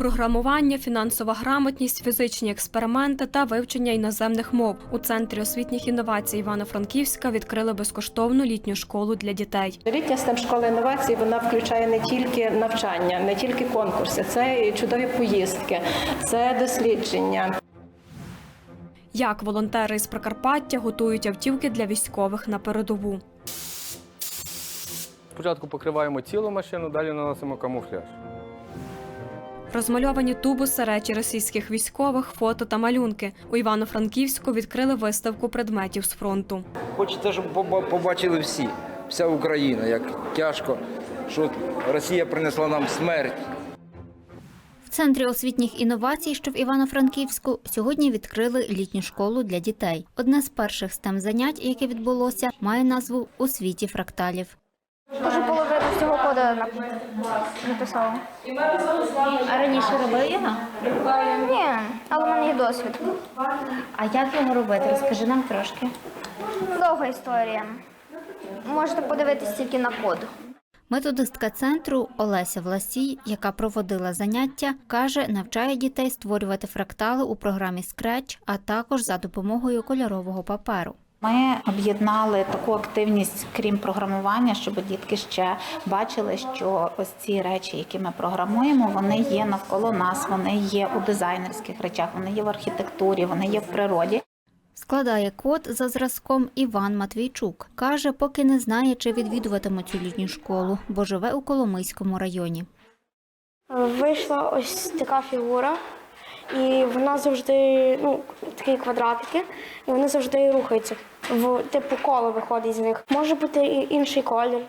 Програмування, фінансова грамотність, фізичні експерименти та вивчення іноземних мов у центрі освітніх інновацій Івано-Франківська відкрили безкоштовну літню школу для дітей. Літня STEM школа інновацій вона включає не тільки навчання, не тільки конкурси, це і чудові поїздки, це дослідження. Як волонтери із Прикарпаття готують автівки для військових на передову. Спочатку покриваємо цілу машину, далі наносимо камуфляж. Розмальовані тубуси, речі російських військових, фото та малюнки. У Івано-Франківську відкрили виставку предметів з фронту. Хочеться, щоб побачили всі, вся Україна, як тяжко, що Росія принесла нам смерть. В центрі освітніх інновацій, що в Івано-Франківську, сьогодні відкрили літню школу для дітей. Одне з перших STEM занять, яке відбулося, має назву у світі фракталів. Дуже всього коду написала. А раніше робив його? Ні, але в мене є досвід. А як його робити? Розкажи нам трошки. Довга історія. Можете подивитись тільки на код. Методистка центру Олеся Власій, яка проводила заняття, каже, навчає дітей створювати фрактали у програмі Scratch, а також за допомогою кольорового паперу. Ми об'єднали таку активність, крім програмування, щоб дітки ще бачили, що ось ці речі, які ми програмуємо, вони є навколо нас, вони є у дизайнерських речах, вони є в архітектурі, вони є в природі. Складає код за зразком Іван Матвійчук. Каже, поки не знає, чи відвідуватиме цю літню школу, бо живе у Коломийському районі. Вийшла ось така фігура, і вона завжди, ну, такі квадратики, і вони завжди рухаються. В типу коло виходить з них. Може бути і інший колір,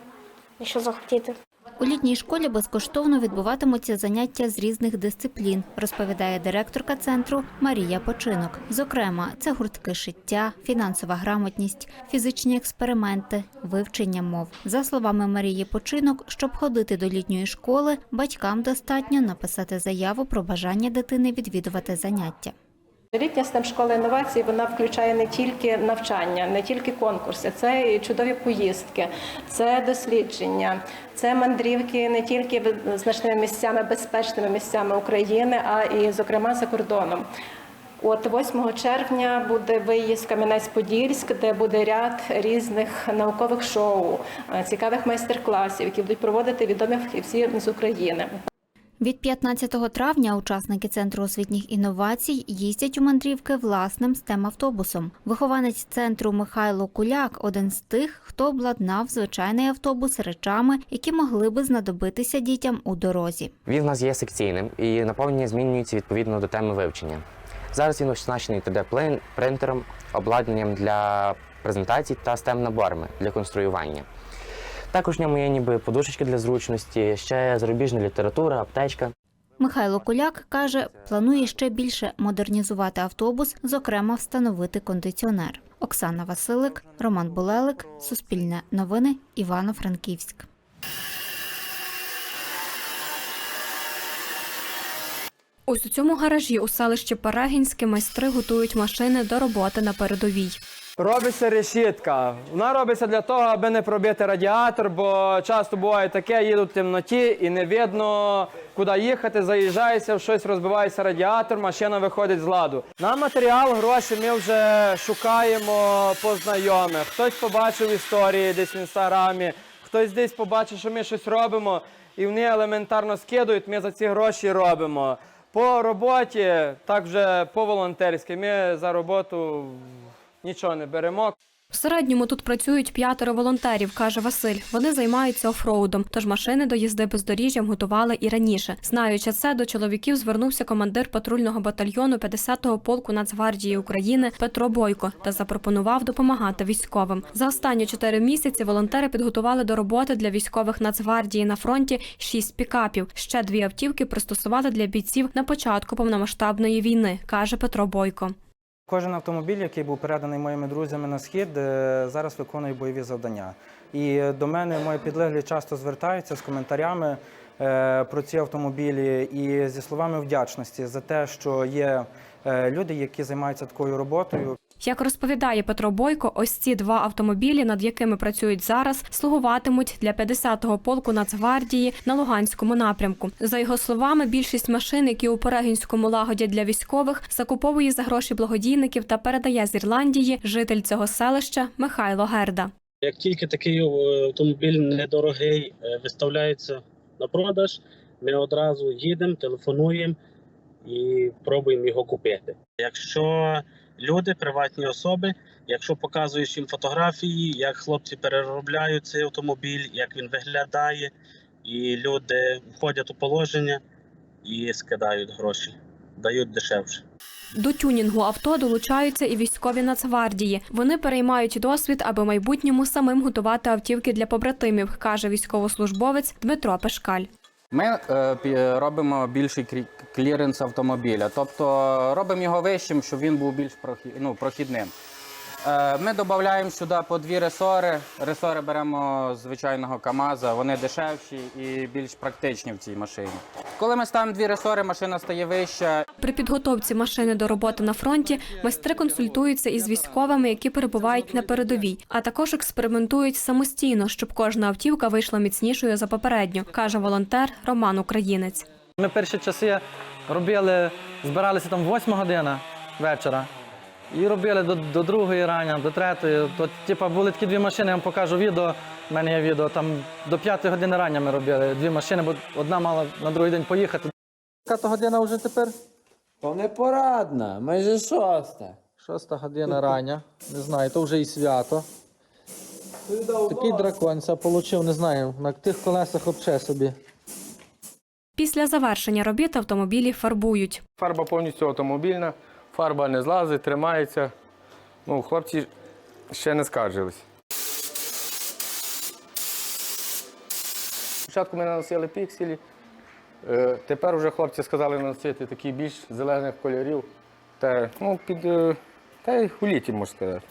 якщо захотіти. У літній школі безкоштовно відбуватимуться заняття з різних дисциплін, розповідає директорка центру Марія Починок. Зокрема, це гуртки шиття, фінансова грамотність, фізичні експерименти, вивчення мов. За словами Марії Починок, щоб ходити до літньої школи, батькам достатньо написати заяву про бажання дитини відвідувати заняття. Літня STEM школа інновацій вона включає не тільки навчання, не тільки конкурси, це і чудові поїздки, це дослідження, це мандрівки не тільки значними місцями, безпечними місцями України, а і, зокрема, за кордоном. От 8 червня буде виїзд Кам'янець-Подільськ, де буде ряд різних наукових шоу, е, цікавих майстер-класів, які будуть проводити відомі фахівці з України. Від 15 травня учасники центру освітніх інновацій їздять у мандрівки власним stem автобусом. Вихованець центру Михайло Куляк один з тих, хто обладнав звичайний автобус речами, які могли би знадобитися дітям у дорозі. Він в нас є секційним і наповнення змінюється відповідно до теми вивчення. Зараз він оснащений 3D-принтером, обладнанням для презентацій та STEM-наборами для конструювання. Також в ньому є ніби подушечки для зручності, ще зарубіжна література, аптечка. Михайло Куляк каже, планує ще більше модернізувати автобус, зокрема встановити кондиціонер. Оксана Василик, Роман Булелик, Суспільне новини, Івано-Франківськ. Ось у цьому гаражі у селищі Перегінське майстри готують машини до роботи на передовій. Робиться решітка. Вона робиться для того, аби не пробити радіатор, бо часто буває таке, їдуть в темноті і не видно, куди їхати, заїжджається, в щось розбивається радіатор, машина виходить з ладу. На матеріал гроші ми вже шукаємо по знайомих. Хтось побачив історії десь в інстаграмі, хтось десь побачив, що ми щось робимо, і вони елементарно скидують, ми за ці гроші робимо. По роботі, так вже по волонтерськи, ми за роботу нічого не беремо. В середньому тут працюють п'ятеро волонтерів, каже Василь. Вони займаються офроудом, тож машини до їзди бездоріжжям готували і раніше. Знаючи це, до чоловіків звернувся командир патрульного батальйону 50-го полку Нацгвардії України Петро Бойко та запропонував допомагати військовим. За останні чотири місяці волонтери підготували до роботи для військових Нацгвардії на фронті шість пікапів. Ще дві автівки пристосували для бійців на початку повномасштабної війни, каже Петро Бойко. Кожен автомобіль, який був переданий моїми друзями на схід, е, зараз виконує бойові завдання. І до мене мої підлеглі часто звертаються з коментарями е, про ці автомобілі і зі словами вдячності за те, що є е, люди, які займаються такою роботою. Як розповідає Петро Бойко, ось ці два автомобілі, над якими працюють зараз, слугуватимуть для 50-го полку Нацгвардії на Луганському напрямку. За його словами, більшість машин, які у Перегінському лагодять для військових, закуповує за гроші благодійників та передає з Ірландії житель цього селища Михайло Герда. Як тільки такий е, автомобіль недорогий е, виставляється на продаж, ми одразу їдемо, телефонуємо і пробуємо його купити. Якщо люди, приватні особи, якщо показуєш їм фотографії, як хлопці переробляють цей автомобіль, як він виглядає, і люди входять у положення і скидають гроші, дають дешевше. До тюнінгу авто долучаються і військові Нацгвардії. Вони переймають досвід, аби в майбутньому самим готувати автівки для побратимів, каже військовослужбовець Дмитро Пешкаль. Ми е, робимо більший кліренс автомобіля, тобто робимо його вищим, щоб він був більш прохі- ну, прохідним. Е, Ми додаємо сюди по дві ресори. Ресори беремо з звичайного КАМАЗа, вони дешевші і більш практичні в цій машині. Коли ми ставимо дві ресори, машина стає вища. При підготовці машини до роботи на фронті майстри консультуються із військовими, які перебувають на передовій, а також експериментують самостійно, щоб кожна автівка вийшла міцнішою за попередню, каже волонтер Роман Українець. Ми перші часи робили, збиралися там 8 година вечора. І робили до, до другої рання, до третьої. То, типа, були такі дві машини, я вам покажу відео. У мене є відео. Там до п'ятої години рання ми робили дві машини, бо одна мала на другий день поїхати. Яка то година вже тепер? То не порадна, майже шоста. Шоста година рання. Не знаю, то вже і свято. Такий драконця отримав, не знаю, на тих колесах взагалі собі. Після завершення робіт автомобілі фарбують. Фарба повністю автомобільна, фарба не злазить, тримається. Ну, хлопці ще не скаржились. Спочатку ми наносили пікселі, е, тепер вже хлопці сказали наносити такі більш зелених кольорів. Та, ну, під, е, та й у літі, можна сказати.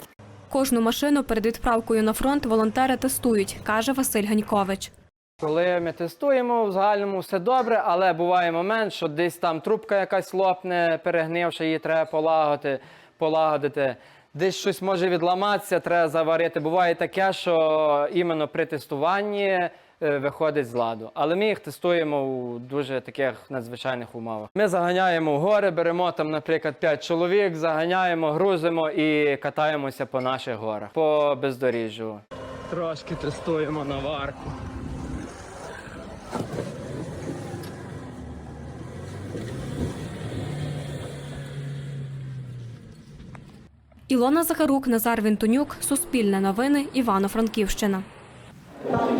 Кожну машину перед відправкою на фронт волонтери тестують, каже Василь Ганькович. Коли ми тестуємо, в загальному все добре, але буває момент, що десь там трубка якась лопне, перегнивши, її треба полагодити, полагодити. Десь щось може відламатися, треба заварити. Буває таке, що іменно при тестуванні е, виходить з ладу. Але ми їх тестуємо у дуже таких надзвичайних умовах. Ми заганяємо в гори, беремо там, наприклад, 5 чоловік, заганяємо, грузимо і катаємося по наших горах, по бездоріжжю. Трошки тестуємо наварку. Ілона Захарук, Назар Вінтонюк, Суспільне новини, Івано-Франківщина.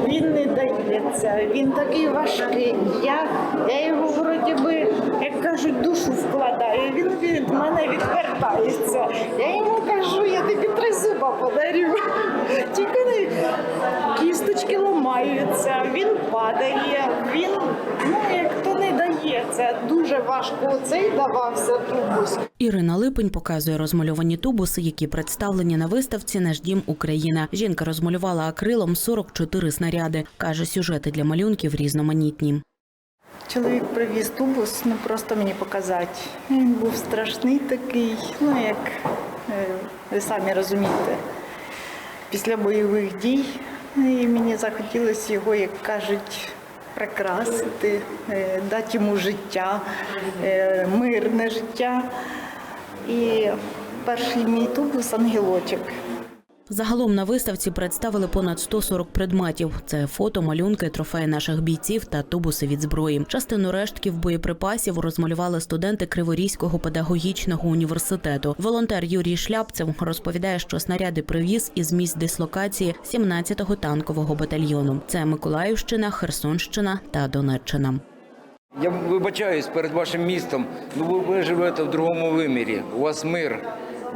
Він не дається, він такий важкий. Я, я його вроді би, як кажуть, душу вкладаю. Він від мене відвертається. Я йому кажу, я тобі три подарю. Тільки не кісточки ламаються, він падає, він ну як то не дається. Дуже важко оцей давався тубус. Ірина Липень показує розмальовані тубуси, які представлені на виставці Наш дім Україна. Жінка розмалювала акрилом 44 снаряди. каже, сюжети для малюнків різноманітні. Чоловік привіз тубус, ну просто мені показати. Він був страшний такий, ну як ви самі розумієте, після бойових дій. І мені захотілося його, як кажуть, прикрасити, е, дати йому життя, е, мирне життя. І перший мій тубус ангелочок. Загалом на виставці представили понад 140 предметів. Це фото, малюнки, трофеї наших бійців та тубуси від зброї. Частину рештків боєприпасів розмалювали студенти Криворізького педагогічного університету. Волонтер Юрій Шляпцев розповідає, що снаряди привіз із місць дислокації 17-го танкового батальйону. Це Миколаївщина, Херсонщина та Донеччина. Я вибачаюсь перед вашим містом. Ну ви, живете в другому вимірі. У вас мир.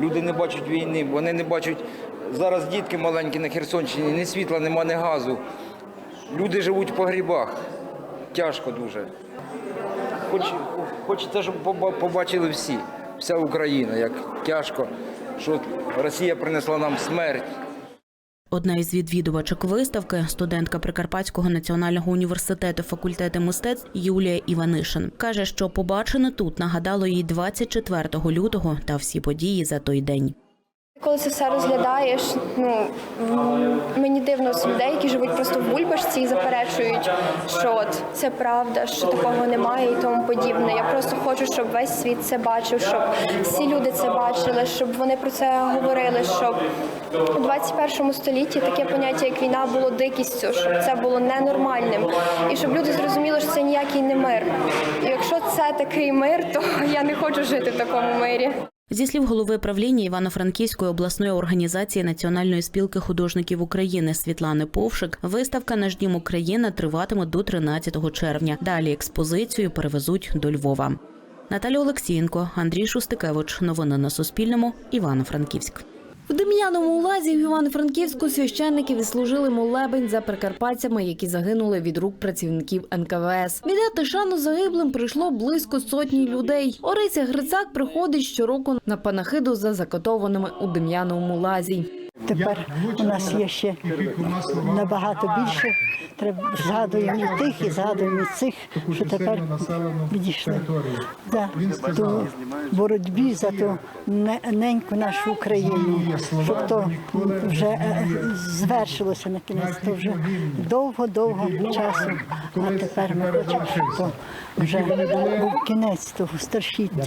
Люди не бачать війни, вони не бачать. Зараз дітки маленькі на Херсонщині, ні світла, нема, ні газу. Люди живуть в погрібах. Тяжко дуже. Хоч, хочеться, щоб побачили всі, вся Україна, як тяжко, що Росія принесла нам смерть. Одна із відвідувачок виставки, студентка Прикарпатського національного університету факультету мистецтв Юлія Іванишин, каже, що побачене тут нагадало їй 24 лютого та всі події за той день. Коли це все розглядаєш, ну мені дивно з людей, які живуть просто в бульбашці і заперечують, що от це правда, що такого немає і тому подібне. Я просто хочу, щоб весь світ це бачив, щоб всі люди це бачили, щоб вони про це говорили, щоб у 21 столітті таке поняття, як війна, було дикістю, щоб це було ненормальним, і щоб люди зрозуміли, що це ніякий не мир. І якщо це такий мир, то я не хочу жити в такому мирі. Зі слів голови правління Івано-Франківської обласної організації Національної спілки художників України Світлани Повшик, виставка Наш дім Україна триватиме до 13 червня. Далі експозицію перевезуть до Львова. Наталя Олексієнко, Андрій Шустикевич. Новини на Суспільному. Івано-Франківськ. В Дем'яному лазі в Івано-Франківську священники відслужили молебень за прикарпатцями, які загинули від рук працівників НКВС. Віддати шану загиблим прийшло близько сотні людей. Орися Грицак приходить щороку на панахиду за закотованими у Дем'яному лазі. Тепер у нас є ще набагато більше. Треба згадуємо і тих, і згадуємо і цих, що тепер відійшли да, до боротьбі за ту не- неньку нашу Україну, щоб то вже е, звершилося на кінець. То вже довго-довго часу. А тепер ми хочемо, щоб то вже був кінець того старшіття,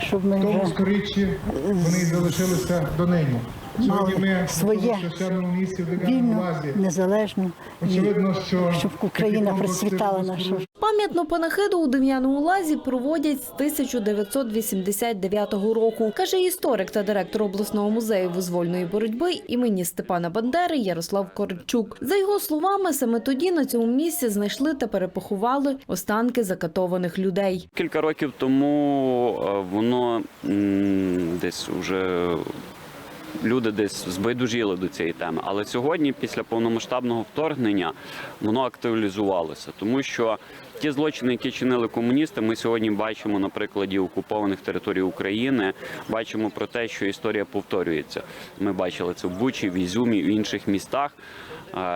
щоб ми вже вони залишилися до нині. Сьогодні ми своє вільну, незалежну, Очевидно, що щоб Україна процвітала наша. Пам'ятну панахиду у Дем'яному лазі проводять з 1989 року, каже історик та директор обласного музею визвольної боротьби імені Степана Бандери Ярослав Корчук. За його словами, саме тоді на цьому місці знайшли та перепоховали останки закатованих людей. Кілька років тому е, воно десь вже люди десь збайдужіли до цієї теми. Але сьогодні, після повномасштабного вторгнення, воно актуалізувалося, тому що ті злочини, які чинили комуністи, ми сьогодні бачимо на прикладі окупованих територій України. Бачимо про те, що історія повторюється. Ми бачили це в Бучі, в Ізюмі, в інших містах.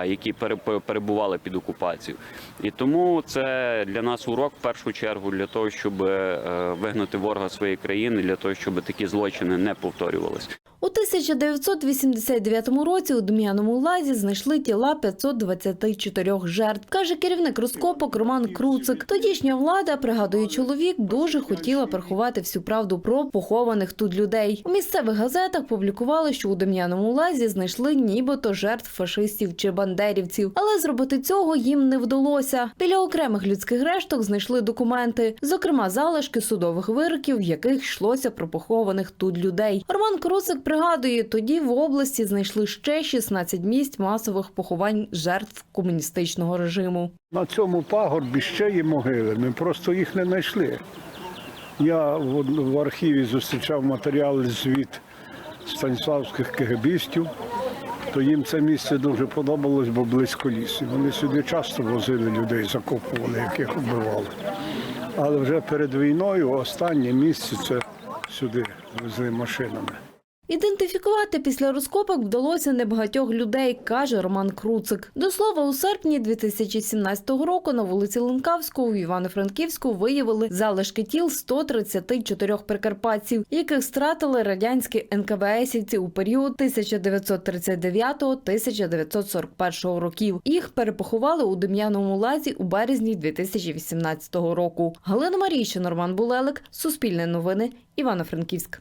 Які пере- перебували під окупацією, і тому це для нас урок в першу чергу для того, щоб е, вигнати ворога своєї країни, для того, щоб такі злочини не повторювалися. У 1989 році у Дем'яному лазі знайшли тіла 524 жертв, каже керівник розкопок Роман Круцик. Тодішня влада, пригадує чоловік, дуже хотіла приховати всю правду про похованих тут людей. У місцевих газетах публікували, що у Дем'яному лазі знайшли нібито жертв фашистів чи бандерівців, але зробити цього їм не вдалося. Біля окремих людських решток знайшли документи, зокрема залишки судових вироків, в яких йшлося про похованих тут людей. Роман Круцик пригадує, тоді в області знайшли ще 16 місць масових поховань жертв комуністичного режиму. На цьому пагорбі ще є могили, ми просто їх не знайшли. Я в, архіві зустрічав матеріали звіт станіславських кегебістів, то їм це місце дуже подобалось, бо близько лісу. Вони сюди часто возили людей, закопували, яких вбивали. Але вже перед війною останнє місце це сюди везли машинами. Ідентифікувати після розкопок вдалося небагатьох людей, каже Роман Круцик. До слова, у серпні 2017 року на вулиці Ленкавського у Івано-Франківську виявили залишки тіл 134 прикарпатців, яких стратили радянські НКВСівці у період 1939-1941 років. Їх перепоховали у Дем'яному лазі у березні 2018 року. Галина Марійщина, Роман Булелик, Суспільне новини, Івано-Франківськ.